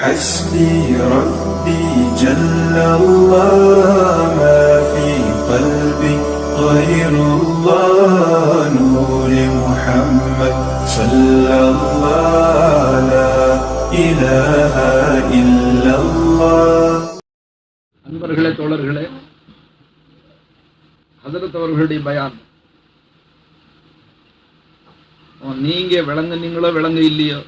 حسبي ربي جل الله ما في قلبي غير الله نور محمد صلى الله لا إله إلا الله அன்பர்களே தோழர்களே ஹசரத் அவர்களுடைய பயான் ஓ, நீங்க விளங்குனீங்களோ விளங்க இல்லையோ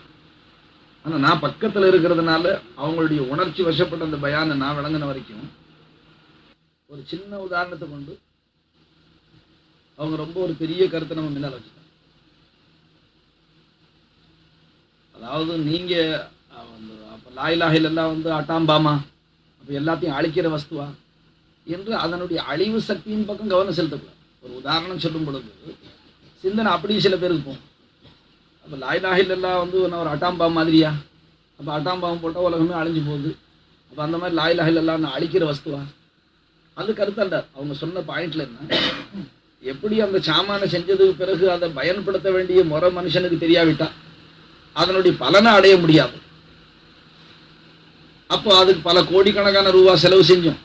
ஆனா நான் பக்கத்துல இருக்கிறதுனால அவங்களுடைய உணர்ச்சி வசப்பட்ட அந்த பயானை நான் விளங்கின வரைக்கும் ஒரு சின்ன உதாரணத்தை கொண்டு அவங்க ரொம்ப ஒரு பெரிய கருத்தை நம்ம முன்னால் வச்சுக்கோங்க அதாவது நீங்க அஹ், அப்போ அப்ப எல்லாம் வந்து அட்டாம்பாமா அப்போ எல்லாத்தையும் அழிக்கிற வஸ்துவா என்று அதனுடைய அழிவு சக்தியின் பக்கம் கவனம் செலுத்தக்கூடாது. ஒரு உதாரணம் சொல்லும் பொழுது சிந்தனை அப்படியே சில பேருக்கு போகும். அப்போ லாயிலாஹில் எல்லாம் வந்து என்ன ஒரு அட்டாம்பாம் மாதிரியா? அப்போ அட்டாம்பாம் போட்டால் உலகமே அழிஞ்சு போகுது. அப்போ அந்த மாதிரி லாயிலாஹில் எல்லாம் நான் அழிக்கிற வஸ்துவா? அது கருத்தாண்டா அவங்க சொன்ன பாயிண்ட்ல என்ன? எப்படி அந்த சாமானை செஞ்சதுக்கு பிறகு அதை பயன்படுத்த வேண்டிய முறை மனுஷனுக்கு தெரியாவிட்டா? அதனுடைய பலனை அடைய முடியாது. அப்போ அதுக்கு பல கோடிக்கணக்கான ரூபா செலவு செஞ்சோம்.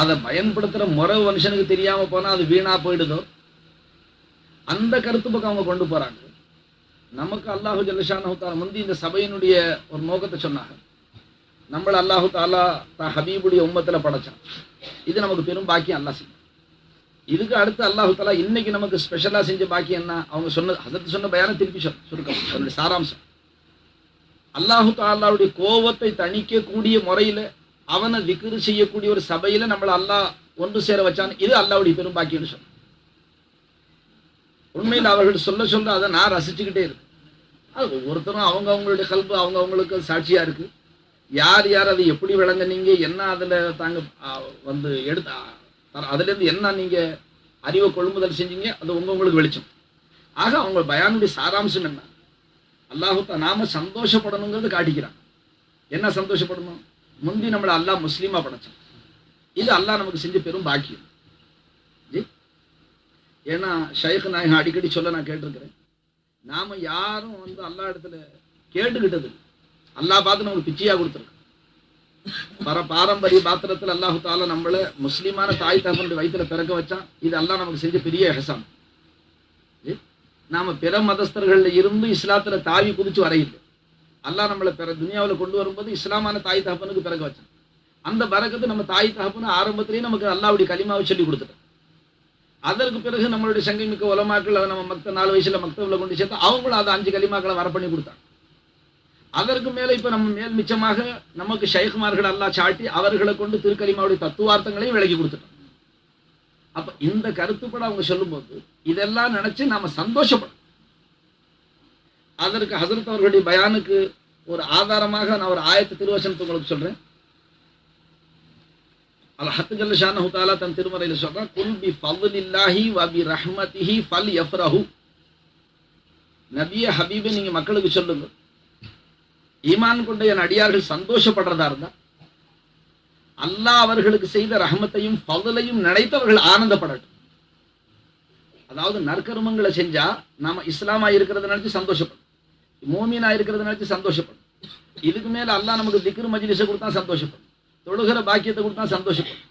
அதை பயன்படுத்துற முறை மனுஷனுக்கு தெரியாம போனா அது வீணா போயிடுதோ? அந்த கருத்து பக்கம் அவங்க கொண்டு போறாங்க. நமக்கு அல்லாஹு ஜல்லஷானு தாலா முந்தி இந்த சபையினுடைய ஒரு நோக்கத்தை சொன்னாங்க. நம்மள அல்லாஹு தாலா தான் ஹபீபுடைய உம்மத்துல படைச்சான். இது நமக்கு பெரும் பாக்கியம் அல்லாஹ் செய்யும் இதுக்கு அடுத்து அல்லாஹு தாலா இன்னைக்கு நமக்கு ஸ்பெஷலாக செஞ்ச பாக்கியம் என்ன? அவங்க சொன்ன அதற்கு சொன்ன பயான திருப்பி சொல் சுருக்கம் அதனுடைய சாராம்சம். அல்லாஹு தாலாவுடைய கோபத்தை தணிக்கக்கூடிய முறையில அவனை விக்கிரு செய்யக்கூடிய ஒரு சபையில நம்மளை அல்லாஹ் ஒன்று சேர வச்சான். இது அல்லாவுடைய பெரும் பாக்கியம்னு சொன்ன உண்மையில் அவர்கள் சொல்ல சொல்ல அதை நான் ரசிச்சுக்கிட்டே இருக்கேன். அது ஒவ்வொருத்தரும் அவங்க அவங்களுடைய கல்பு அவங்க அவங்களுக்கு சாட்சியாக இருக்கு. யார் யார் அதை எப்படி விளங்குனீங்க என்ன அதில் தாங்க வந்து எடுத்து அதுலேருந்து என்ன நீங்கள் அறிவை கொள்முதல் செஞ்சீங்க அது உங்கள் உங்களுக்கு வெளிச்சம். ஆக அவங்க பயானுடைய சாராம்சம் என்ன? அல்லாஹுத்தா நாம சந்தோஷப்படணுங்கிறது காட்டிக்கிறான். என்ன சந்தோஷப்படணும்? முந்தி நம்மளை அல்லாஹ் முஸ்லீமாக படைச்சான். இது அல்லாஹ் நமக்கு செஞ்ச பெரும் பாக்கியம். ஏன்னா ஷைக் நாயகம் அடிக்கடி சொல்ல நான் கேட்டிருக்கிறேன். நாம யாரும் வந்து அல்லாஹ் இடத்துல கேட்டுக்கிட்டது அல்லா அல்லாஹ் பார்த்து நமக்கு பிச்சையா கொடுத்துருக்கு. பர பாரம்பரிய பாத்திரத்தில் அல்லாஹு தாலா நம்மள முஸ்லீமான தாய் தகவல் வயித்துல பிறக்க வச்சான். இது அல்லாஹ் நமக்கு செஞ்ச பெரிய எஹசான் நாம பிற மதஸ்தர்கள்ல இருந்து இஸ்லாத்துல தாவி குதிச்சு வரையில்லை. அல்லாஹ் நம்மளை பிற துனியாவுல கொண்டு வரும்போது இஸ்லாமான தாய் தகப்பனுக்கு பிறக்க வச்சான். அந்த பறக்கத்தை நம்ம தாய் தகப்பனு ஆரம்பத்திலேயே நமக்கு அல்லாவுடைய களிமாவை சொல்லி கொடுத்துட்டோம் அதற்கு பிறகு நம்மளுடைய சங்கமிக்க உலமாக்கள் அதை நம்ம மக்த நாலு வயசுல மக்தவில் கொண்டு சேர்த்து அவங்களும் அதை அஞ்சு கலிமாக்களை வர பண்ணி கொடுத்தாங்க. அதற்கு மேலே இப்ப நம்ம மேல் மிச்சமாக நமக்கு ஷைகுமார்கள் அல்லாஹ் சாட்டி அவர்களை கொண்டு திருக்கலிமாவுடைய தத்துவார்த்தங்களையும் விலகி கொடுத்துட்டோம் அப்ப இந்த கருத்துப்பட அவங்க சொல்லும்போது இதெல்லாம் நினைச்சு நாம சந்தோஷப்படும் அதற்கு ஹசரத் அவர்களுடைய பயானுக்கு ஒரு ஆதாரமாக நான் ஒரு ஆயத்த திருவசனத்தை உங்களுக்கு சொல்றேன். அல்ல ஹத்து ஜல்ல ஷானஹு தன் திருமறையில் சொல்றான் குல் பி ஃபல் யஃப்ரஹு நபிய ஹபீபே நீங்க மக்களுக்கு சொல்லுங்க ஈமான் கொண்ட என் அடியார்கள் சந்தோஷப்படுறதா இருந்தா அல்லாஹ் அவர்களுக்கு செய்த ரஹமத்தையும் ஃபضலையும் நினைத்தவர்கள் ஆனந்தப்படட்டும் அதாவது நற்கர்மங்களை செஞ்சா நாம இஸ்லாமா இருக்கிறத நினைச்சு சந்தோஷப்படும் மோமீனா இருக்கிறத நினைச்சு சந்தோஷப்படும் இதுக்கு மேல அல்லாஹ் நமக்கு திக்ரு மஜ்லிஸை கொடுத்தா சந்தோஷப்படும் தொழுகிற பாக்கியத்தை கொடுத்தா சந்தோஷப்படும்.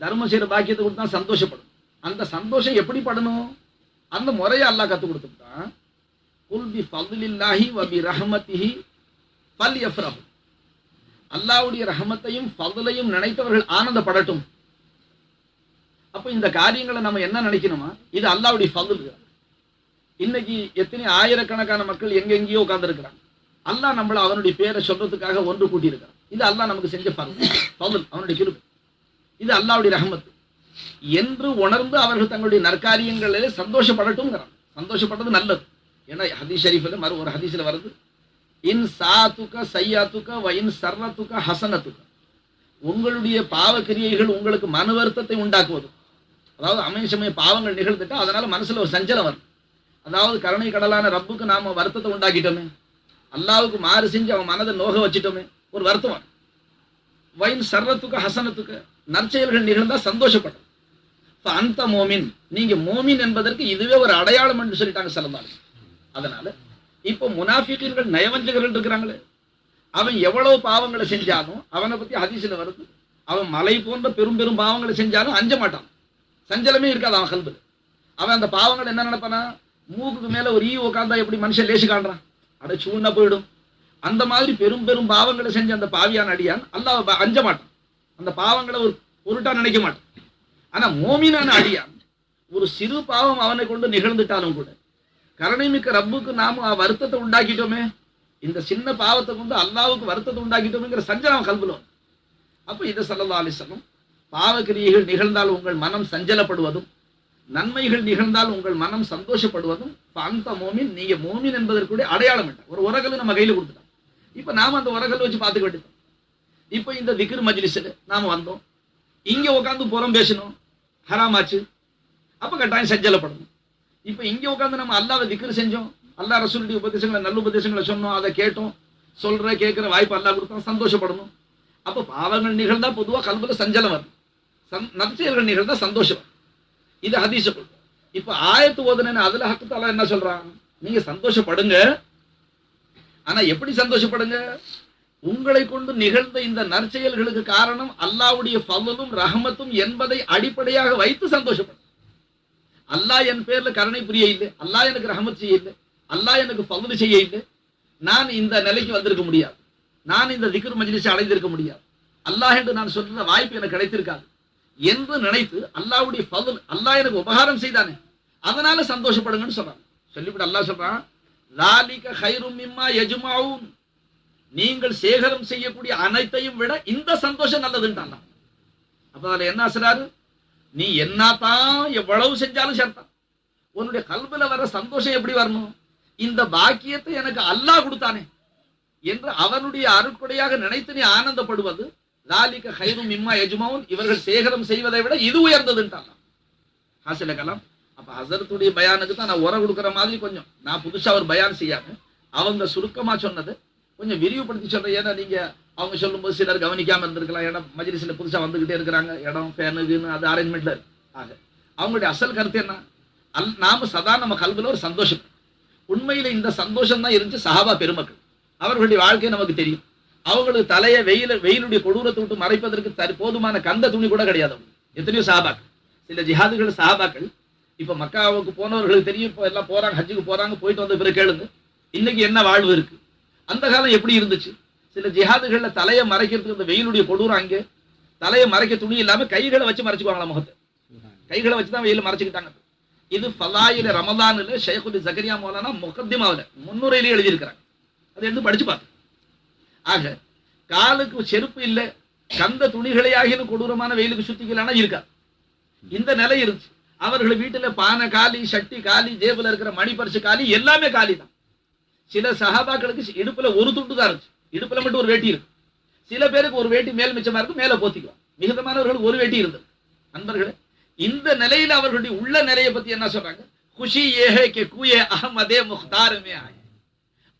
தர்மம் செய்கிற பாக்கியத்தை கொடுத்தா சந்தோஷப்படும். அந்த சந்தோஷம் எப்படி படணும்? அந்த முறையை அல்லாஹ் கற்றுக் கொடுத்துட்டான் குல் பி ஃபதுலில்லாஹி வபி பி ரஹமத்திஹி ஃபல் எஃப்ரஹு அல்லாவுடைய ரஹமத்தையும் ஃபதுலையும் நினைத்தவர்கள் ஆனந்தப்படட்டும். அப்போ இந்த காரியங்களை நம்ம என்ன நினைக்கணுமா? இது அல்லாவுடைய ஃபதுல் இன்னைக்கு எத்தனை ஆயிரக்கணக்கான மக்கள் எங்கெங்கேயோ உட்காந்துருக்கிறாங்க அல்லாஹ் நம்மளை அவனுடைய பேரை சொல்றதுக்காக ஒன்று கூட்டியிருக்கிறான். இது அல்லாஹ் நமக்கு செஞ்ச ஃபضல் அவனுடைய கிருபை. இது அல்லாஹ்வுடைய ரஹமத்து. என்று உணர்ந்து அவர்கள் தங்களுடைய நற்காரியங்களிலே சந்தோஷப்படட்டும்ங்கிறான். சந்தோஷப்பட்டது நல்லது. ஏன்னா ஹதீஸ் ஷரீஃபில் மறு ஒரு ஹதீஸில் வருது. இன் சாத்துக்க சையாத்துக்க வயின் சர்வத்துக்க ஹசனத்துக்க உங்களுடைய பாவ கிரியைகள் உங்களுக்கு மன வருத்தத்தை உண்டாக்குவது. அதாவது அமைச்சமய பாவங்கள் நிகழ்ந்துட்டா அதனால மனசுல ஒரு சஞ்சலம் வரும் அதாவது கருணை கடலான ரப்புக்கு நாம வருத்தத்தை உண்டாக்கிட்டோமே. அல்லாவுக்கு மாறு செஞ்சு அவன் மனதை நோக வச்சிட்டோமே. ஒரு வருத்தம். வரும் வயன் ஹசனத்துக்கு நற்செயல்கள் நிகழ்ந்தா சந்தோஷப்படும். அந்த மோமின் நீங்க மோமின் என்பதற்கு இதுவே ஒரு அடையாளம் என்று சொல்லிட்டாங்க சிறந்தாலும் அதனால இப்போ முனாஃபிகர்கள் நயவஞ்சகர்கள் இருக்கிறாங்களே அவன் எவ்வளவு பாவங்களை செஞ்சாலும் அவனை பத்தி அதிசயம் வருது அவன் மலை போன்ற பெரும் பெரும் பாவங்களை செஞ்சாலும் அஞ்ச மாட்டான். சஞ்சலமே இருக்காது அவன் கல்புல. அவன் அந்த பாவங்கள் என்ன நினைப்பானா? மூக்குக்கு மேல ஒரு ஈ உட்காந்தா எப்படி மனுஷன் லேசு காண்றான்? அட சூழ்னா போயிடும். அந்த மாதிரி பெரும் பெரும் பாவங்களை செஞ்ச அந்த பாவியான அடியான் அல்லாஹ் அஞ்ச மாட்டான். அந்த பாவங்களை ஒரு பொருட்டா நினைக்க மாட்டான். ஆனா மோமினான அடியான் ஒரு சிறு பாவம் அவனை கொண்டு நிகழ்ந்துட்டாலும் கூட கருணைமிக்க ரப்புக்கு நாம வருத்தத்தை உண்டாக்கிட்டோமே இந்த சின்ன பாவத்தை கொண்டு அல்லாவுக்கு வருத்தத்தை உண்டாக்கிட்டோமேங்கிற சஞ்சலம் கல்புல அப்போ இதை சல்லா அலிசல்லம் பாவக்கிரியைகள் நிகழ்ந்தால் உங்கள் மனம் சஞ்சலப்படுவதும் நன்மைகள் நிகழ்ந்தால் உங்கள் மனம் சந்தோஷப்படுவதும் அந்த மோமின் நீங்க மோமின் என்பதற்குடைய அடையாளம் இல்லை ஒரு உரகல் நம்ம கையில கொடுத்துட்டோம் இப்ப நாம அந்த உரகல் வச்சு பார்த்துக்க வேண்டியது. இப்ப இந்த திக்ர் மஜ்லிஸ்ல நாம வந்தோம். இங்க உட்காந்து புறம் பேசணும். ஹராமாச்சு. அப்ப கட்டாயம் சஞ்சலப்படணும் இப்ப இங்க உட்காந்து நம்ம அல்லாவை திக்ர் செஞ்சோம். அல்லாஹ் ரசூலுடைய உபதேசங்களை நல்ல உபதேசங்களை சொன்னோம் அதை கேட்டோம். சொல்ற கேட்கிற வாய்ப்பு அல்லா கொடுத்தோம். சந்தோஷப்படணும். அப்ப பாவங்கள் நிகழ்ந்தா பொதுவா கல்புல சஞ்சலம் வரும் சந் நற்செயல்கள் நிகழ்ந்தா சந்தோஷம் வரும் இது ஹதீஸ இப்ப ஆயத்து ஓதுனேன்னு அதுல ஹக்குத்தாலா என்ன சொல்றான்? நீங்க சந்தோஷப்படுங்க. ஆனா எப்படி சந்தோஷப்படுங்க? உங்களை கொண்டு நிகழ்ந்த இந்த நற்செயல்களுக்கு காரணம் அல்லாவுடைய பவலும் ரஹமத்தும் என்பதை அடிப்படையாக வைத்து சந்தோஷப்படும் அல்லாஹ் என் பேர்ல கருணை புரிய இல்லை. அல்லாஹ் எனக்கு ரஹமத் செய்ய இல்லை. அல்லாஹ் எனக்கு பவுது செய்ய இல்லை. நான் இந்த நிலைக்கு வந்திருக்க முடியாது. நான் இந்த திக்ரு மஜ்லிஸை அடைந்திருக்க முடியாது. அல்லாஹ் என்று நான் சொல்ற வாய்ப்பு எனக்கு கிடைத்திருக்காது. என்று நினைத்து அல்லாவுடைய பவுல் அல்லாஹ் எனக்கு உபகாரம் செய்தானே அதனால சந்தோஷப்படுங்கன்னு சொல்றான் சொல்லிவிட்டு அல்லாஹ் சொல்றான் லாலிக ஹைரும் மிம்மா எஜுமாவும் நீங்கள் சேகரம் செய்யக்கூடிய அனைத்தையும் விட இந்த சந்தோஷம் நல்லதுன்றான் அப்ப அதுல என்ன சொல்றாரு நீ என்னத்தான் எவ்வளவு செஞ்சாலும் சேர்த்தான் உன்னுடைய கல்வில வர சந்தோஷம் எப்படி வரணும்? இந்த பாக்கியத்தை எனக்கு அல்லாஹ் கொடுத்தானே என்று அவனுடைய அருட்கொடையாக நினைத்து நீ ஆனந்தப்படுவது லாலிக ஹைரும் இம்மா எஜுமாவும் இவர்கள் சேகரம் செய்வதை விட இது உயர்ந்ததுன்றான் ஹாசில கலாம் அப்ப ஹசரத்துடைய பயானுக்கு தான் நான் உரம் கொடுக்குற மாதிரி கொஞ்சம். நான் புதுசா ஒரு பயான் செய்யாம அவங்க சுருக்கமா சொன்னது கொஞ்சம் விரிவுபடுத்தி சொல்றேன். ஏன்னா நீங்க அவங்க சொல்லும்போது சிலர் கவனிக்காம இருந்திருக்கலாம். இடம் மஜ்லிஸ்ல புதுசா வந்துகிட்டே இருக்கிறாங்க. இடம் பேனு அது அரேஞ்ச்மெண்ட்ல இருக்கு. ஆக அவங்களுடைய அசல் கருத்து என்ன? அல் நாம சதா நம்ம கல்வியில் ஒரு சந்தோஷம். உண்மையில இந்த சந்தோஷம் தான் இருந்துச்சு சஹாபா பெருமக்கள். அவர்களுடைய வாழ்க்கை நமக்கு தெரியும். அவங்களுக்கு தலைய வெயில வெயிலுடைய கொடூரத்தை விட்டு மறைப்பதற்கு போதுமான கந்த துணி கூட கிடையாது எத்தனையோ சஹாபாக்கள். சில ஜிஹாதுகள் சஹாபாக்கள் இப்ப மக்காவுக்கு போனவர்களுக்கு தெரியும் இப்போ எல்லாம் போறாங்க ஹஜ்ஜுக்கு போறாங்க போயிட்டு வந்த பிறகு கேளுங்க. இன்னைக்கு என்ன வாழ்வு இருக்கு? அந்த காலம் எப்படி இருந்துச்சு? சில ஜிஹாதுகள்ல தலையை மறைக்கிறதுக்கு இந்த வெயிலுடைய கொடூரம் அங்கே. தலையை மறைக்க துணி இல்லாம கைகளை வச்சு மறைச்சுக்குவாங்களா முகத்தை? கைகளை வச்சுதான் வெயில மறைச்சுக்கிட்டாங்க. இது ஃபலாயில ரமதான்ல ஷேகுல் ஜக்கரியா மௌலானா முகத்திமாவில் முன்னுரையிலே எழுதியிருக்கிறாங்க. அதை எடுத்து படிச்சு பார்த்து. ஆக காலுக்கு செருப்பு இல்லை கந்த துணிகளை கொடூரமான வெயிலுக்கு சுத்திக்கலாம்னா இருக்காது இந்த நிலை இருந்துச்சு. அவர்கள் வீட்டுல பானை காலி சட்டி காலி ஜேபுல இருக்கிற மணி பரிசு காலி எல்லாமே காலி தான் சில சஹாபாக்களுக்கு இடுப்புல ஒரு துண்டு தான் இருந்துச்சு. இடுப்புல மட்டும் ஒரு வேட்டி இருக்கு. சில பேருக்கு ஒரு வேட்டி மேல் மிச்சமா இருக்கும் மேல போத்திக்கலாம் மிகுதமானவர்கள் ஒரு வேட்டி இருந்தது. நண்பர்களே இந்த நிலையில அவர்களுடைய உள்ள நிலையை பத்தி என்ன சொல்றாங்க? குஷி ஏஹே கே கூயே அஹமதே முக்தாருமே ஆய்.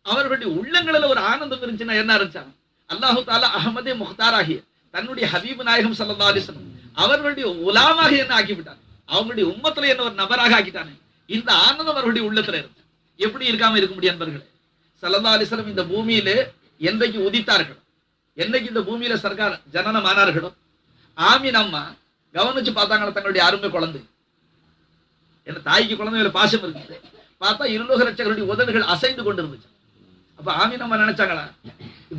அவர்களுடைய உள்ளங்களில் ஒரு ஆனந்தம் இருந்துச்சுன்னா என்ன இருந்துச்சாங்க? அல்லாஹு தாலா அஹமதே முஹ்தார் ஆகிய தன்னுடைய ஹபீப் நாயகம் சல்லா அலிஸ்லம் அவர்களுடைய உலாமாக என்ன ஆக்கிவிட்டாங்க அவங்களுடைய உம்மத்துல என்ன ஒரு நபராக ஆக்கிட்டானே? இந்த ஆனந்தம் அவர்களுடைய உள்ளத்துல இருக்கு எப்படி இருக்காம இருக்க முடியும் நண்பர்களே சல்லா அலிஸ்லம் இந்த பூமியில என்றைக்கு உதித்தார்களோ என்னைக்கு இந்த பூமியில சர்க்கார் ஜனனமானார்களோ ஆமீன் அம்மா கவனிச்சு பார்த்தாங்களா தங்களுடைய அருமை குழந்தை? என்ன தாய்க்கு குழந்தை பாசம் இருக்குது பார்த்தா இருலோக லட்சங்களுடைய உதடுகள் அசைந்து கொண்டு இருந்துச்சு அப்ப ஆமீன் அம்மா நினைச்சாங்களா?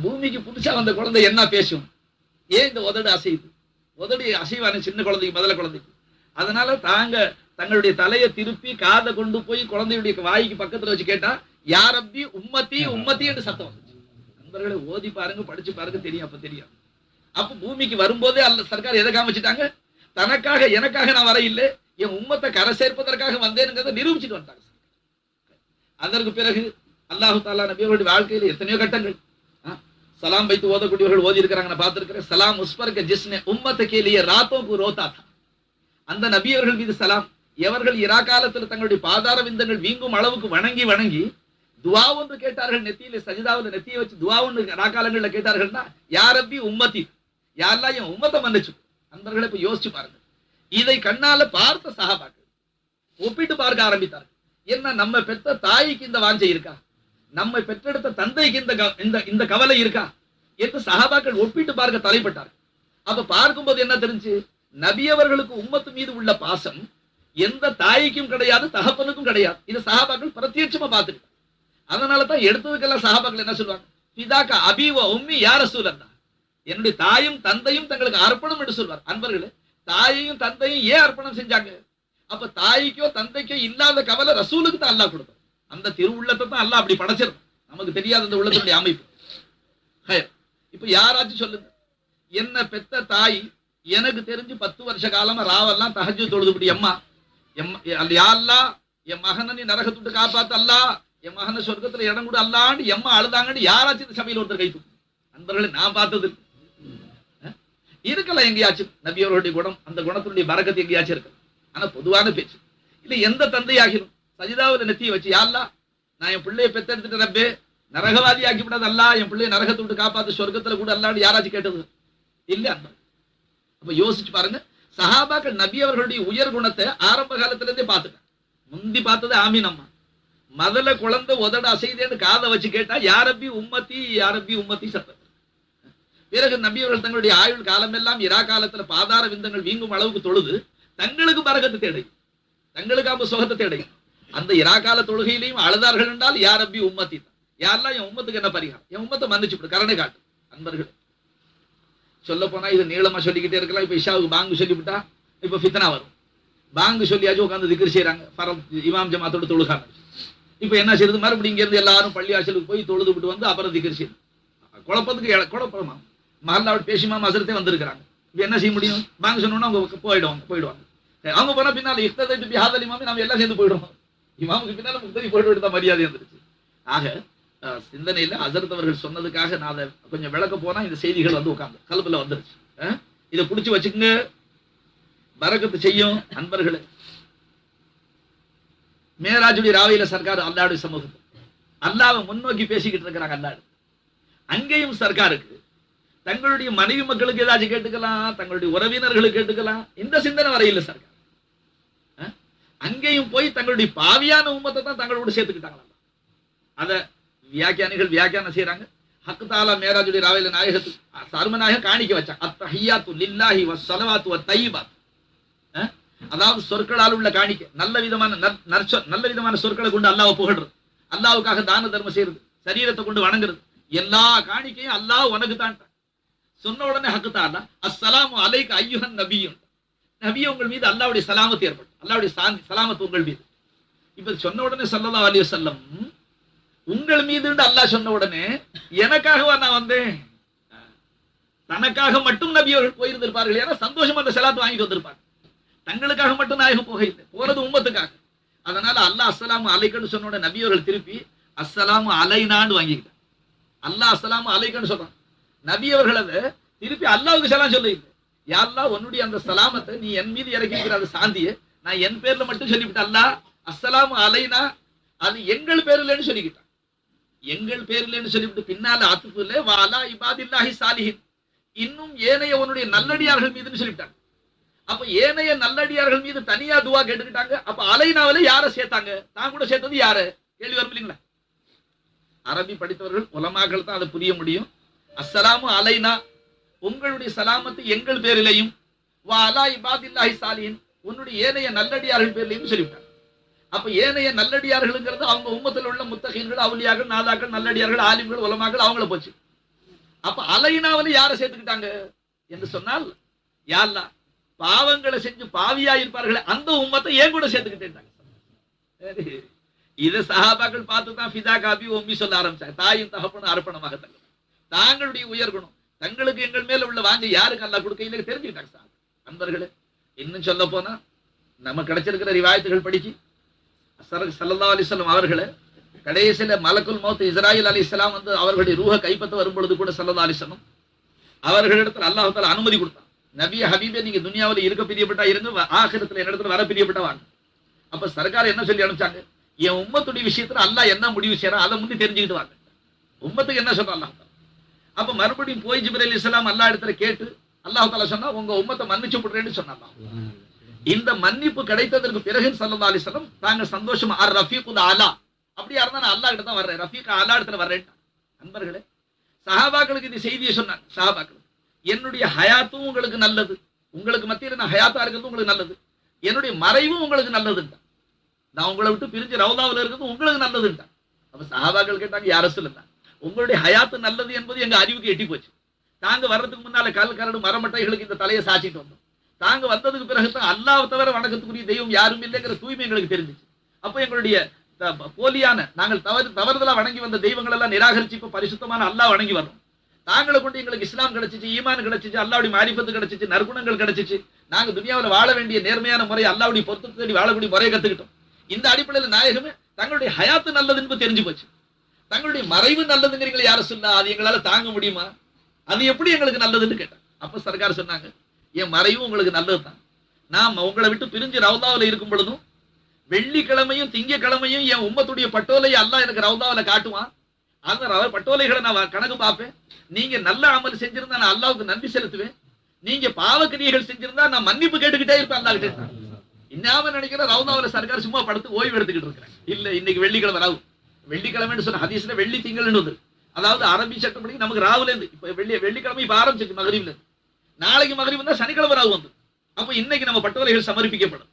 பூமிக்கு புதுசா வந்த குழந்தை என்ன பேசும்? ஏன் இந்த உதடு அசையுது? உதடு அசைவான சின்ன குழந்தைக்கு முதல்ல குழந்தைக்கு? அதனால தாங்க தங்களுடைய தலையை திருப்பி காதை கொண்டு போய் குழந்தையுடைய வாய்க்கு பக்கத்துல வச்சு கேட்டா யாரப்பி உம்மத்தி உம்மத்தி என்று சத்தம் வந்துச்சு. நண்பர்களை ஓதி பாருங்க படிச்சு பாருங்க தெரியும் அப்ப தெரியும். அப்ப பூமிக்கு வரும்போதே அல்ல சர்க்கார் எதை காமிச்சிட்டாங்க? தனக்காக எனக்காக நான் வர இல்லை என் உம்மத்தை கரை சேர்ப்பதற்காக வந்தேனுங்கிறத நிரூபிச்சுட்டு வந்தாங்க அதற்கு பிறகு அல்லாஹு தாலா நபியர்களுடைய வாழ்க்கையில எத்தனையோ கட்டங்கள். சலாம் வைத்து ஓதக்கூடியவர்கள் ஓதி இருக்கிறாங்க நான் பார்த்திருக்கிறேன். சலாம் உஸ்பர்க ஜிஸ்னே உம்மத்தை கேலிய ராத்தோக்கு ரோதா அந்த நபியவர்கள் மீது சலாம். எவர்கள் இரா காலத்தில் தங்களுடைய பாதார விந்தங்கள் வீங்கும் அளவுக்கு வணங்கி வணங்கி துவா ஒன்று கேட்டார்கள் நெத்தியில சஜிதாவில் நெத்தியை வச்சு துவா ஒன்று ராக்காலங்கள்ல கேட்டார்கள்னா யாரப்பி உம்மத்தி. யாரெல்லாம் என் உம்மத்தை மன்னிச்சு. அந்தவர்களை இப்ப யோசிச்சு பாருங்க. இதை கண்ணால பார்த்த சகாபாக்கள் ஒப்பிட்டு பார்க்க ஆரம்பித்தார்கள். என்ன நம்ம பெத்த தாய்க்கு இந்த வாஞ்சை இருக்கா? நம்மை பெற்றெடுத்த தந்தைக்கு இந்த இந்த இந்த கவலை இருக்கா? என்று சகாபாக்கள் ஒப்பிட்டு பார்க்க தலைப்பட்டார்கள். அப்ப பார்க்கும்போது என்ன தெரிஞ்சு? நபி அவர்களுக்கு உம்மத்து மீது உள்ள பாசம் எந்த தாய்க்கும் கிடையாது தகப்பனுக்கும் கிடையாது. இது சஹாபாக்கள் பிரத்யட்சமா பார்த்துட்டு அதனால தான் எடுத்ததுக்கெல்லாம் சஹாபாக்கள் என்ன சொல்லுவாங்க? பிதாக்கா அபிவ உம்மி யார சூழந்தா என்னுடைய தாயும் தந்தையும் தங்களுக்கு அர்ப்பணம் என்று சொல்வார். அன்பர்களே தாயையும் தந்தையும் ஏன் அர்ப்பணம் செஞ்சாங்க? அப்ப தாய்க்கோ தந்தைக்கோ இல்லாத கவலை ரசூலுக்கு தான் அல்லாஹ் கொடுத்தார் அந்த திருவுள்ளத்தை தான் அல்லாஹ் அப்படி படைச்சிருந்தான் நமக்கு தெரியாத அந்த உள்ளத்தினுடைய அமைப்பு. ஹயர். இப்ப யாராச்சும் சொல்லுங்க. என்ன பெத்த தாய் எனக்கு தெரிஞ்சு பத்து வருஷ காலமா ராவெல்லாம் தஹஜ்ஜு தொழுதுபடி அம்மா எம் யா என் மகனை நீ நரகத்துட்டு காப்பாத்து அல்லா என் மகனை சொர்க்கத்துல இடம் கூட அல்லான்னு எம்மா அழுதாங்கன்னு யாராச்சும் இந்த சபையில் ஒருத்தர் கைத்து அன்பர்களை நான் பார்த்தது அஹ்? இருக்கலாம் எங்கேயாச்சும். நபியவர்களுடைய குணம் அந்த குணத்தினுடைய பறக்கத்து எங்கேயாச்சும் இருக்கலாம் ஆனா பொதுவான பேச்சு. இல்லை எந்த தந்தையாகிலும் சஜிதாவில் நெத்தியை வச்சு யாருலா நான் என் பிள்ளைய பெத்தெடுத்துட்டு ரப்பே நரகவாதி ஆக்கி விடாது அல்லா என் பிள்ளைய நரகத்தை விட்டு காப்பாத்து சொர்க்கத்துல கூட அல்லான்னு யாராச்சும் கேட்டது இல்லை? அந்த அப்ப யோசிச்சு பாருங்க. சஹாபாக்கள் நபி அவர்களுடைய உயர் குணத்தை ஆரம்ப காலத்துல இருந்தே பார்த்துட்டாங்க. முந்தி பார்த்தது ஆமீன் அம்மா. முதல்ல குழந்தை உதட அசைதேன்னு காதை வச்சு கேட்டா யாரப்பி உம்மத்தி யாரப்பி உம்மத்தி சத்தம். பிறகு நபி அவர்கள் தங்களுடைய ஆயுள் காலமெல்லாம் இரா காலத்துல பாதார விந்தங்கள் வீங்கும் அளவுக்கு தொழுது தங்களுக்கு பரகத்தை தேடை. தங்களுக்கு அவங்க சுகத்தை தேடை. அந்த இரா கால தொழுகையிலையும் அழுதார்கள் என்றால் யாரப்பி உம்மத்தி தான். யாரெல்லாம் என் உம்மத்துக்கு என்ன பரிகாரம்? என் உம்மத்தை மன்னிச்சு விடு கருணை காட்டு. அன்பர்கள். சொல்ல போனா இது நீளமா சொல்லிக்கிட்டே இருக்கலாம். இப்ப இஷாவுக்கு பாங்கு சொல்லிவிட்டா இப்ப ஃபித்னா வரும். பாங்கு சொல்லியாச்சும் உட்காந்து திக்ர் செய்யறாங்க பரம் இமாம் ஜமாத்தோட தொழுகாங்க. இப்ப என்ன செய்யறது மறுபடியும் இங்க இருந்து எல்லாரும் பள்ளி ஆசலுக்கு போய் தொழுது விட்டு வந்து அப்புறம் திக்ர் செய்யுது குழப்பத்துக்கு குழப்பமா? மஹல்லாவோட பேசிமா மசரத்தே வந்திருக்கிறாங்க. இப்ப என்ன செய்ய முடியும்? பாங்கு சொன்னோம்னா அவங்க போயிடுவாங்க போயிடுவாங்க. அவங்க போனா பின்னால் இஃப்ததை பிஹாதல் இமாமி நம்ம எல்லாம் சேர்ந்து போயிடுவோம். இமாமுக்கு பின்னால முக்ததி போயிட்டு தான் மரியாதை வந்துருச்சு. ஆக சிந்தனையில அசரத் அவர்கள் சொன்னதுக்காக நான் அதை கொஞ்சம் விளக்க போனா இந்த செய்திகள் வந்து உட்காந்து கல்புல வந்துருச்சு. இதை பிடிச்சி வச்சுக்கோங்க. பரக்கத்து செய்யும் நண்பர்களே. மேராஜுடைய ராவையில சர்க்கார் அல்லாடு சமூகத்தில் அல்லாவை முன்னோக்கி பேசிக்கிட்டு இருக்கிறாங்க அல்லாடு. அங்கேயும் சர்க்காருக்கு தங்களுடைய மனைவி மக்களுக்கு ஏதாச்சும் கேட்டுக்கலாம் தங்களுடைய உறவினர்களுக்கு கேட்டுக்கலாம். இந்த சிந்தனை வரையில சர்க்கார். அங்கேயும் போய் தங்களுடைய பாவியான உமத்தை தான் தங்களோடு சேர்த்துக்கிட்டாங்களா அதை வியாக்கியானிகள் வியாக்கியானம் செய்யறாங்க ஹக்குதாலா மேராஜுடைய ராவையில நாயகத்துக்கு சர்மநாயகம் காணிக்க வச்சாங்க. அத்தஹியாத்து லில்லாஹி வசலவாத்து வத்தையிபாத் அஹ்? அதாவது சொற்களால் உள்ள காணிக்க. நல்ல விதமான நற்- நற்சொ- நல்ல விதமான சொற்களை கொண்டு அல்லாஹ் புகழ்றது. அல்லாவுக்காக தான தர்மம் செய்யறது சரீரத்தை கொண்டு வணங்குறது. எல்லா காணிக்கையும் அல்லாஹ் உனக்கு தான் சொன்ன உடனே ஹக்கு தாலா அஸ்ஸலாமு அலைக்கு ஐயுஹன் நபியும் நபி உங்கள் மீது அல்லாவுடைய சலாமத்து ஏற்படும். அல்லாவுடைய சலாமத்து உங்கள் மீது. இப்ப சொன்ன உடனே ஸல்லல்லாஹு அலி செல்லம் உங்கள் மீது அல்லாஹ் சொன்ன உடனே எனக்காகவா நான் வந்தேன்? தனக்காக மட்டும் நபி அவர்கள் போயிருந்திருப்பார்கள் ஏன்னா சந்தோஷமா அந்த செலாத்து வாங்கிட்டு வந்திருப்பாங்க. தங்களுக்காக மட்டும் நாயகம் போக இல்லை போறது உம்மத்துக்காக. அதனால அல்லாஹ் அஸ்லாம் அலைக்கன்னு சொன்ன உடனே நபி அவர்கள் திருப்பி அஸ்லாம் அலைனான்னு வாங்கிக்கிட்டான் அல்லாஹ் அஸ்லாம் அலைக்கன்னு சொல்றான் நபி அவர்கள் அதை திருப்பி அல்லாவுக்கு செலாம் சொல்ல இல்லை உன்னுடைய அந்த சலாமத்தை நீ என் மீது இறக்கி இருக்கிற அந்த சாந்தியை நான் என் பேர்ல மட்டும் சொல்லிவிட்டேன் அல்லாஹ் அஸ்ஸலாமு அலைனா அது எங்கள் பேர்லன்னு சொல்லிக்கிட்டான். எங்கள் பேர்லன்னு சொல்லிவிட்டு பின்னால அத்துப்புல வாலா இபாதில்லாஹி சாலிஹின். இன்னும் ஏனைய உன்னுடைய நல்லடியார்கள் மீதுன்னு சொல்லிவிட்டாங்க. அப்ப ஏனைய நல்லடியார்கள் மீது தனியா துவா கேட்டுக்கிட்டாங்க. அப்ப அலைனாவில யார சேர்த்தாங்க? தான் கூட சேர்த்தது யாரு? கேள்வி வரும் இல்லைங்களா? அரபி படித்தவர்கள் உலமாக்கள் தான் அதை புரிய முடியும். அஸ்ஸலாமு அலைனா உங்களுடைய சலாமத்து எங்கள் பேரிலையும் வா அலா இபாதில்லாஹி சாலியின் உன்னுடைய ஏனைய நல்லடியார்கள் பேர்லையும் சொல்லிவிட்டாங்க. அப்ப ஏனைய நல்லடியார்களுங்கிறது அவங்க உம்மத்தில் உள்ள முத்தகீன்கள் அவுலியாக்கள் நாதாக்கள் நல்லடியார்கள் ஆலிம்கள் உலமாக்கள் அவங்கள போச்சு. அப்ப அலைனாவில யாரை சேர்த்துக்கிட்டாங்க? என்று சொன்னால் யாழ்லா பாவங்களை செஞ்சு பாவியா இருப்பார்களே அந்த உம்மத்தை ஏன் கூட சேர்த்துக்கிட்டேன் இதை சஹாபாக்கள் பார்த்து தான் ஃபிதா காபி ஒம்மி சொல்ல ஆரம்பிச்சாங்க. தாயும் தகப்பனும் அர்ப்பணமாக தங்க தாங்களுடைய உயர்குணம் தங்களுக்கு எங்கள் மேல உள்ள வாங்க யாருக்கு அல்லா கொடுக்க? இல்லை தெரிஞ்சுக்கிட்டாங்க சார் நண்பர்களே இன்னும் சொல்ல போனா நம்ம கிடைச்சிருக்கிற ரிவாயத்துகள் படிச்சு சல்லா அலிஸ்லாம் அவர்களை கடைசியில மலக்குல் மௌத் இஸ்ராயில் அலி இஸ்லாம் வந்து அவர்களுடைய ரூஹ கைப்பற்ற வரும்பொழுது கூட சல்லா அலிஸ்லாம் அவர்களிடத்தில் அல்லாஹால அனுமதி கொடுத்தான். நபிய ஹபீபே நீங்க துனியாவில் இருக்க பிரியப்பட்டா இருங்க ஆகிரத்துல என்னிடத்துல வர பிரியப்பட்டவாங்க அப்ப சர்க்கார் என்ன சொல்லி அனுப்பிச்சாங்க? என் உம்மத்துடைய விஷயத்துல அல்லாஹ் என்ன முடிவு செய்யறான் அதை முன்னே தெரிஞ்சுக்கிட்டு வாங்க. உம்மத்துக்கு என்ன சொல்றான் அல்லாஹ் அப்ப மறுபடியும் போய் ஜிபர் அலி இஸ்லாம் அல்லா இடத்துல கேட்டு அல்லாஹ் சொன்னா உங்க உம்மத்தை மன்னிச்சு விடுறேன்னு சொன்னான் இந்த மன்னிப்பு கிடைத்ததற்கு பிறகு சல்லா அலிஸ்லாம் தாங்க சந்தோஷமா அர் ரஃபீக் ஆலா அப்படியா இருந்தா நான் அல்லா கிட்ட தான் வர்றேன். ரஃபீக் அல்லா இடத்துல வர்றேன் நண்பர்களே சஹாபாக்களுக்கு இந்த செய்தியை சொன்னாங்க சஹாபாக்கள். என்னுடைய ஹயாத்தும் உங்களுக்கு நல்லது. உங்களுக்கு மத்தியில் நான் ஹயாத்தா இருக்கிறது உங்களுக்கு நல்லது. என்னுடைய மறைவும் உங்களுக்கு நல்லதுண்டா நான் உங்களை விட்டு பிரிஞ்சு ரவுதாவில் இருக்கிறது உங்களுக்கு நல்லதுண்டா அப்ப சஹாபாக்கள் கேட்டாங்க யார சொல்லுங்க உங்களுடைய ஹயாத்து நல்லது என்பது எங்க அறிவுக்கு எட்டி போச்சு. தாங்க வர்றதுக்கு முன்னால கல் கரடு மரமட்டைகளுக்கு இந்த தலையை சாச்சிட்டு வந்தோம். தாங்க வந்ததுக்கு பிறகு தான் அல்லாஹ் தவிர வணக்கத்துக்குரிய தெய்வம் யாரும் இல்லைங்கிற தூய்மை எங்களுக்கு தெரிஞ்சுச்சு. அப்போ எங்களுடைய த- போலியான நாங்கள் தவறு தவறுதலா வணங்கி வந்த தெய்வங்கள் எல்லாம் நிராகரிச்சு இப்போ பரிசுத்தமான அல்லாஹ் வணங்கி வரோம் தாங்களை கொண்டு எங்களுக்கு இஸ்லாம் கிடைச்சிச்சு ஈமான் கிடைச்சிச்சு அல்லாவுடைய மாரிபத்து கிடைச்சிச்சு நற்குணங்கள் கிடைச்சிச்சு. நாங்க துனியாவுல வாழ வேண்டிய நேர்மையான முறை அல்லாவுடைய பொருத்தத்தை தேடி வாழக்கூடிய முறையை கத்துக்கிட்டோம். இந்த அடிப்படையில் நாயகமே தங்களுடைய ஹயாத்து நல்லதுன்னு தெரிஞ்சு போச்சு. தங்களுடைய மறைவு நல்லதுங்கிறீங்களா யாரும் சொன்னா அது எங்களால தாங்க முடியுமா? அது எப்படி எங்களுக்கு நல்லதுன்னு கேட்டேன் அப்ப சர்க்கார் சொன்னாங்க என் மறைவும் உங்களுக்கு நல்லதுதான். நாம் உங்களை விட்டு பிரிஞ்சு ரவுதாவில் இருக்கும் பொழுதும் வெள்ளிக்கிழமையும் திங்கக்கிழமையும் என் உம்மத்துடைய பட்டோலையை அல்லாஹ் எனக்கு ரவுதாவில் காட்டுவான். அந்த ரவ- பட்டோலைகளை நான் கணக்கு பார்ப்பேன். நீங்க நல்ல அமல் செஞ்சிருந்தா நான் அல்லாவுக்கு நன்றி செலுத்துவேன். நீங்க பாவக்கிரியைகள் செஞ்சிருந்தா நான் மன்னிப்பு கேட்டுக்கிட்டே இருப்பேன் அல்லா கிட்ட. இன்னாம நினைக்கிறேன் ரவுதாவில் சர்க்கார் சும்மா படுத்து ஓய்வு எடுத்துக்கிட்டு இருக்கிறேன். இல்ல இன்னைக்கு வெள்ளிக்கிழமை ராவு. வெள்ளிக்கிழமைன்னு சொன்ன ஹதீஸ்ல வெள்ளி திங்கள்னு வந்து அதாவது அரபி சட்டப்படி நமக்கு ராவுல இருந்து இப்ப வெள்ளி வெள்ளிக்கிழமை இப்ப ஆரம்பிச்சிருக்கு மகரீப்ல. இருந்து நாளைக்கு மகரீப் வந்தா சனிக்கிழமை ராகு வந்து. அப்ப இன்னைக்கு நம்ம பட்டவலைகள் சமர்ப்பிக்கப்படும்.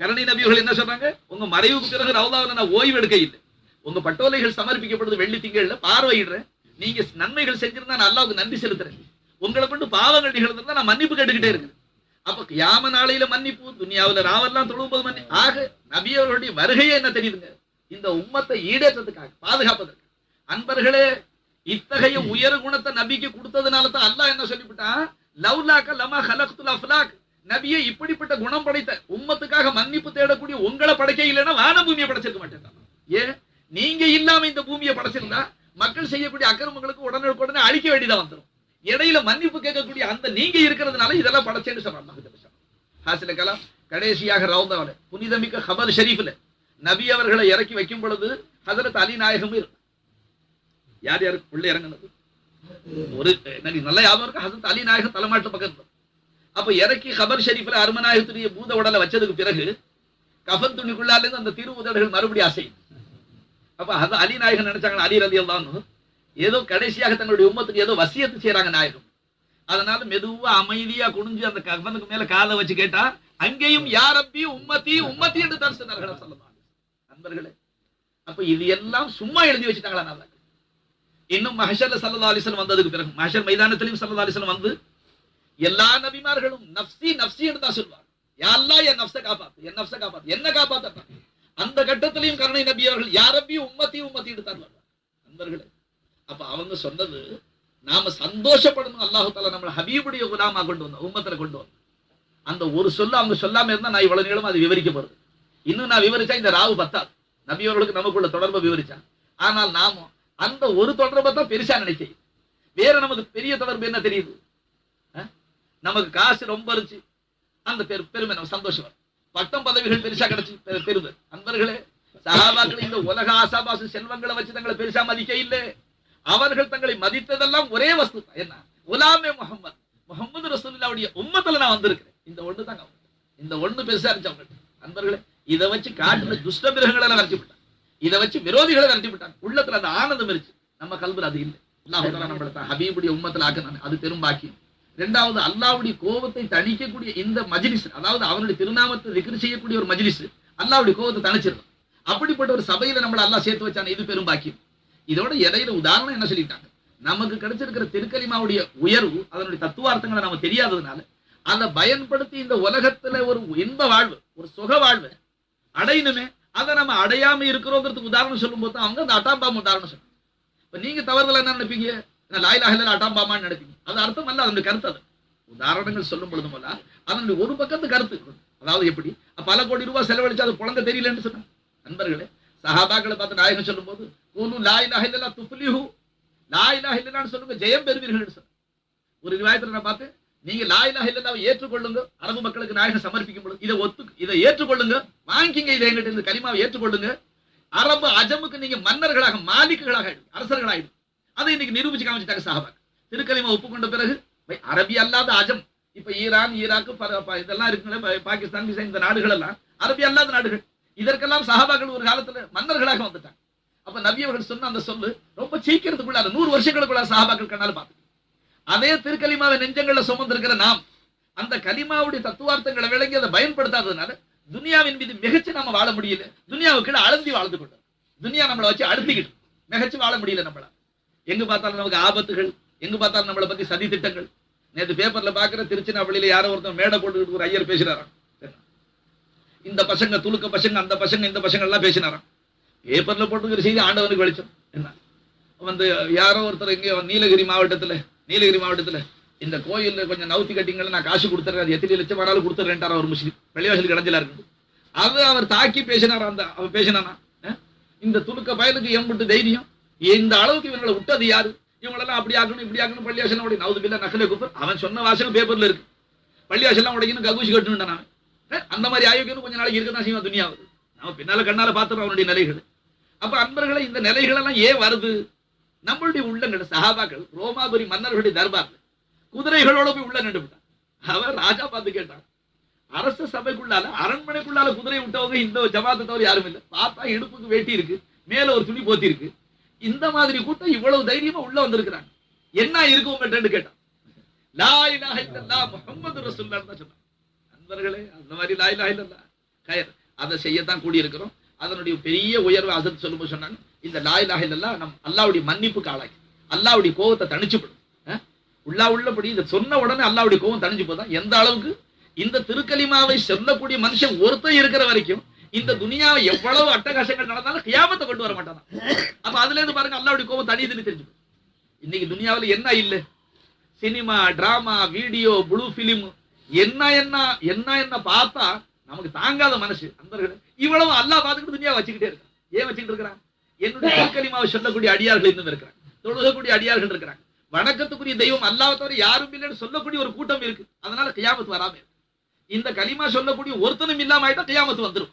கரணி நபிகள் என்ன சொல்றாங்க? உங்க மறைவுக்கு பிறகு ரவுதாவில் நான் ஓய்வு எடுக்க இல்லை உங்க பட்டோலைகள் சமர்ப்பிக்கப்படுது வெள்ளி திங்கள்ல பார்வையிடுறேன். நீங்க நன்மைகள் செஞ்சிருந்தா நான் அல்லாவுக்கு நன்றி செலுத்துறேன். உங்களை கொண்டு பாவங்கள் நிகழ்ந்திருந்தா நான் மன்னிப்பு கேட்டுக்கிட்டே இருக்கேன் அப்ப கியாம நாளையில மன்னிப்பு துனியாவுல ராவெல்லாம் தொழும்போது மன்னி ஆக நபியவர்களுடைய வருகையே என்ன தெரியுதுங்க? இந்த உம்மத்தை ஈடேற்றத்துக்காக பாதுகாப்பதற்கு. அன்பர்களே இத்தகைய உயர் குணத்தை நபிக்கு கொடுத்ததுனால தான் அல்லாஹ் என்ன சொல்லிவிட்டான்? லவ்லாக்க லமா ஹலக்துல் அஃப்லாக் நபியே இப்படிப்பட்ட குணம் படைத்த உம்மத்துக்காக மன்னிப்பு தேடக்கூடிய உங்களை படைக்க இல்லைன்னா வான பூமியை படைச்சிருக்க மாட்டேன் ஏன் நீங்க இல்லாம இந்த பூமியை படைச்சிருந்தா மக்கள் செய்யக்கூடிய அக்கிரமங்களுக்கு உடனே உடனே அழிக்க வேண்டியதா வந்துரும். இடையில மன்னிப்பு கேட்கக்கூடிய அந்த நீங்க இருக்கிறதுனால இதெல்லாம் படைச்சேன்னு சொல்றாங்க ஹாசில கலாம் கடைசியாக ரவுதாவில் புனிதமிக்க ஹபர் ஷரீஃப்ல நபி அவர்களை இறக்கி வைக்கும் பொழுது ஹசரத் அலி நாயகமும் இருக்கு யார் யாருக்கு உள்ள இறங்குனது. ஒரு எனக்கு நல்ல ஞாபகம் இருக்கு? ஹசரத் அலி நாயகம் தலைமாட்டு பக்கத்துல. அப்ப இறக்கி ஹபர் ஷெரீஃபில் அருமநாயகத்துடைய பூத உடலை வச்சதுக்கு பிறகு கஃபன் துணிக்குள்ளால இருந்து அந்த திரு உதடுகள் மறுபடியும் அசையும் அப்ப அது அலி நாயகன் நினைச்சாங்க அலி ரதி ஏதோ கடைசியாக தங்களுடைய உம்மத்துக்கு ஏதோ வசியத்து செய்யறாங்க நாயகம். அதனால மெதுவா அமைதியா குனிஞ்சு அந்த கஃனுக்கு மேல காதை வச்சு கேட்டா அங்கேயும் யாரப்பி உம்மத்தி உம்மத்தி என்று தான் சொல்லலாம் நண்பர்களே அப்ப இது எல்லாம் சும்மா எழுதி வச்சுட்டாங்களா நல்லா இன்னும் மஹஷர்ல சல்லா அலிஸ்லம் வந்ததுக்கு பிறகு மஹஷர் மைதானத்திலையும் சல்லா அலிஸ்லம் வந்து எல்லா நபிமார்களும் நப்சி நப்சி தான் சொல்வார் யாரெல்லாம் என் நப்ச காப்பாத்து என் நப்ச காப்பாத்து என்ன காப்பாத்தப்பா. அந்த கட்டத்திலையும் கருணை நபி அவர்கள் யாரப்பி உம்மத்தி உம்மத்தி எடுத்தார் நண்பர்களே அப்ப அவங்க சொன்னது நாம சந்தோஷப்படணும் அல்லாஹு தாலா நம்மளை ஹபீபுடைய குலாமா கொண்டு வந்தோம் உம்மத்துல கொண்டு வந்தோம் அந்த ஒரு சொல்ல அவங்க சொல்லாம இருந்தா நான் இவ்வளவு நீளம் அது விவரிக்கப்படுது இன்னும் நான் விவரிச்சா இந்த ராவு பத்தாது. நபியவர்களுக்கு நமக்குள்ள தொடர்பை விவரிச்சா ஆனால் நாம அந்த ஒரு தொடர்பை தான் பெருசா நினைக்கிறேன் வேற நமக்கு பெரிய தொடர்பு என்ன தெரியுது? நமக்கு காசு ரொம்ப இருந்துச்சு. அந்த பெரு பெருமை நம்ம சந்தோஷம் வரும். பட்டம் பதவிகள் பெருசா கிடைச்சு பெருமை அன்பர்களே சகாபாக்கள் இந்த உலக ஆசாபாசு செல்வங்களை வச்சு தங்களை பெருசா மதிக்க இல்லை. அவர்கள் தங்களை மதித்ததெல்லாம் ஒரே வஸ்து தான். என்ன? உலாமே முகமது முகமது ரசூலுல்லாவுடைய உம்மத்துல நான் வந்திருக்கிறேன். இந்த ஒண்ணு தாங்க அவங்க. இந்த ஒண்ணு பெருசா இருந்துச்சு அவங்கள்ட்ட. அன்பர்களே இதை வச்சு காட்டுல துஷ்ட மிருகங்களை வரைச்சு விட்டான் விட்டாங்க. இதை வச்சு விரோதிகளை விரட்டி விட்டாங்க. உள்ளத்துல அந்த ஆனந்தம் இருந்துச்சு. நம்ம கல்வியில் அது இல்லை. அல்லாஹ் நம்மள ஹபீபுடைய உம்மத்துல ஆக்கினாங்க அது பெரும் பாக்கியம். ரெண்டாவது அல்லாவுடைய கோபத்தை தணிக்கக்கூடிய இந்த மஜிலிஸ் அதாவது அவனுடைய திருநாமத்தை விக்கிரி செய்யக்கூடிய ஒரு மஜிலிஸ் அல்லாவுடைய கோபத்தை தணிச்சிடும் அப்படிப்பட்ட ஒரு சபையில நம்மளை அல்லாஹ் சேர்த்து வச்சான. இது பெரும் பாக்கியம். இதோட இடையில உதாரணம் என்ன சொல்லிட்டாங்க? நமக்கு கிடைச்சிருக்கிற திருக்கலிமாவுடைய உயர்வு அதனுடைய தத்துவார்த்தங்களை நம்ம தெரியாததுனால அதை பயன்படுத்தி இந்த உலகத்துல ஒரு இன்ப வாழ்வு ஒரு சுக வாழ்வு அடையணுமே. அதை நம்ம அடையாம இருக்கிறோங்கிறதுக்கு உதாரணம் சொல்லும்போது அவங்க அந்த அட்டாம்பாம் உதாரணம் சொல்லுவாங்க இப்ப நீங்க தவறுதல என்ன நினைப்பீங்க? என்ன லாயிலாக அட்டாம்பாமான்னு நினைப்பீங்க. அது அர்த்தம் அல்ல அதனுடைய கருத்து அது. உதாரணங்கள் சொல்லும் பொழுது போல அதனுடைய ஒரு பக்கத்து கருத்து. அதாவது எப்படி? பல கோடி ரூபாய் செலவழிச்சு அது புழங்க தெரியலன்னு சொன்னாங்க. நண்பர்களே சஹாபாக்களை பார்த்து நாயகம் சொல்லும் போது கூனு லாயிலாக இல்லலா துப்லிஹு. லாயிலாக இல்லலான்னு சொல்லுங்க ஜெயம் பெறுவீர்கள் சொன்னாங்க. ஒரு விவாயத்தில் நான் பார்த்து நீங்க லாயிலாக இல்லலாவை ஏற்றுக்கொள்ளுங்க. அரபு மக்களுக்கு நாயகம் சமர்ப்பிக்கும் பொழுது இதை ஒத்து இதை ஏற்றுக்கொள்ளுங்க. வாங்கிங்க இதை எங்கிட்ட இந்த கலிமாவை ஏற்றுக்கொள்ளுங்க. அரபு அஜமுக்கு நீங்க மன்னர்களாக மாலிக்குகளாக அரசர்களாயிடும் அதை இன்னைக்கு நிரூபிச்சு காமிச்சிட்டாங்க சாஹபாக் திருக்கலிமா ஒப்புக்கொண்ட பிறகு அரபி அல்லாத அஜம். இப்ப ஈரான் ஈராக்கு இதெல்லாம் இருக்குங்களே பாகிஸ்தான் இந்த நாடுகள் எல்லாம் அரபி அல்லாத நாடுகள். இதற்கெல்லாம் சஹாபாக்கள் ஒரு காலத்துல மன்னர்களாக வந்துட்டாங்க. அப்ப நபி அவர்கள் சொன்ன அந்த சொல்லு ரொம்ப சீக்கிரத்துக்குள்ள அந்த நூறு வருஷங்களுக்குள்ள சஹாபாக்கள் கண்ணால பார்த்து அதே திருக்கலிமாவை நெஞ்சங்கள்ல சுமந்திருக்கிற நாம் அந்த கலிமாவுடைய தத்துவார்த்தங்களை விளங்கி அதை பயன்படுத்தாததுனால துனியாவின் மீது மிகச்சு நம்ம வாழ முடியல. துனியாவுக்கு அழுந்தி வாழ்ந்து கொண்டோம் துனியா நம்மளை வச்சு அழுத்திக்கிட்டு மிகச்சு வாழ முடியல நம்மள. எங்க பார்த்தாலும் நமக்கு ஆபத்துகள் எங்க பார்த்தாலும் நம்மளை பத்தி சதி திட்டங்கள் நேற்று பேப்பர்ல பாக்குற திருச்சினாப்பள்ளியில யாரோ ஒருத்தர் மேடை போட்டுக்கிட்டு ஒரு ஐயர் பேசுறாராம் இந்த பசங்க துலுக்க பசங்க அந்த பசங்க இந்த பசங்க எல்லாம் பேசினாராம். பேப்பர்ல போட்டுக்கிற செய்தி ஆண்டவனுக்கு வெளிச்சம். என்ன? வந்து யாரோ ஒருத்தர் இங்க நீலகிரி மாவட்டத்துல நீலகிரி மாவட்டத்துல இந்த கோயில்ல கொஞ்சம் நவுத்தி கட்டிங்கள நான் காசு கொடுத்துறேன். அது எத்தனை லட்சம் ஆனாலும் கொடுத்துறேன்ட்டார் அவர் முஸ்லீம். வெளிவாசல் கிடைஞ்சலா இருக்கு. அது அவர் தாக்கி பேசினார் அந்த அவர் பேசினானா? இந்த துணுக்க பயலுக்கு எம்பிட்டு தைரியம். இந்த அளவுக்கு இவங்களை விட்டது யாரு? இவங்களெல்லாம் அப்படி ஆக்கணும் இப்படி ஆகணும் பள்ளியாசலம் உடைய நவுது பில்ல நகலை கூப்பர் அவன் சொன்ன வாசகம் பேப்பர்ல இருக்கு. பள்ளியாசலாம் உடைக்கணும் ககுசி கட்டணும் நான். அந்த மாதிரி ஆயோக்கியம் கொஞ்ச நாளைக்கு இருக்கதான் செய்வான் துணியாவது. நம்ம பின்னால கண்ணால பார்த்துறோம் அவனுடைய நிலைகள். அப்ப அன்பர்களை இந்த நிலைகள் எல்லாம் ஏன் வருது? நம்மளுடைய உள்ளங்கள் சஹாபாக்கள் ரோமாபுரி மன்னர்களுடைய தர்பார்ல குதிரைகளோட போய் உள்ள நின்று விட்டான். ராஜா பார்த்து கேட்டான் அரச சபைக்குள்ளால அரண்மனைக்குள்ளால குதிரை விட்டவங்க இந்த ஜமாத்தை தவிர யாரும் இல்லை. பார்த்தா இடுப்புக்கு வேட்டி இருக்கு மேல ஒரு துணி போத்தி இருக்கு. இந்த மாதிரி கூட்டம் இவ்வளவு தைரியமா உள்ள வந்திருக்கிறாங்க. என்ன இருக்கு உங்கள்கிட்ட கேட்டான். லா இலாஹ இல்லல்லாஹ் முஹம்மது சொன்னான். நண்பர்களே அந்த மாதிரி லா இலாஹ கயர் அதை செய்யத்தான் கூடியிருக்கிறோம். அதனுடைய பெரிய உயர்வு அசத் சொல்லும்போது சொன்னாங்க இந்த லா இலாஹ நம் அல்லாவுடைய மன்னிப்புக்கு ஆளாக்கி. அல்லாவுடைய கோபத்தை தணிச்சுப்படும் உள்ளா உள்ளபடி இதை சொன்ன உடனே அல்லாவுடைய கோபம் தணிஞ்சு போதான் எந்த அளவுக்கு? இந்த திருக்கலிமாவை சொல்லக்கூடிய மனுஷன் ஒருத்தன் இருக்கிற வரைக்கும் இந்த துனியாவை எவ்வளவு அட்டகாசங்கள் நடந்தாலும் கியாமத்தை கொண்டு வர மாட்டான்? அப்ப அதுல இருந்து பாருங்க அல்லாவுடைய கோபம் தனியுதுன்னு தெரிஞ்சு இன்னைக்கு துனியாவுல என்ன இல்ல? Cinema drama video blue film என்ன என்ன என்ன என்ன பார்த்தா நமக்கு தாங்காத மனசு. அந்த இவ்வளவு அல்லாஹ் பார்த்துக்கிட்டு துனியா வச்சுக்கிட்டே இருக்கான். ஏன் வச்சுக்கிட்டு இருக்கிறான்? என்னுடைய திருக்கலிமாவை சொல்லக்கூடிய அடியார்கள் இன்னும் இருக்கிறாங்க. தொழுகக்கூடிய அடியார்கள் இருக்கிறாங்க. வணக்கத்துக்குரிய தெய்வம் அல்லாஹ் தவிர யாரும் இல்லைன்னு சொல்லக்கூடிய ஒரு கூட்டம் இருக்கு. அதனால கியாமத்து வராம இருக்கு. இந்த கலிமா சொல்லக்கூடிய ஒருத்தனும் இல்லாம ஆயிட்டா கியாமத்து வந்துரும்.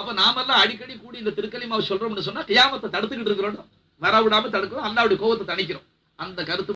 அப்ப நாமெல்லாம் அடிக்கடி கூடி இந்த திருக்கலிமாவை சொல்றோம்னு சொன்னா கியாமத்தை தடுத்துக்கிட்டு இருக்கிறோம் வர விடாம தடுக்கிறோம். அல்லாவுடைய கோபத்தை தணிக்கிறோம். அந்த கருத்து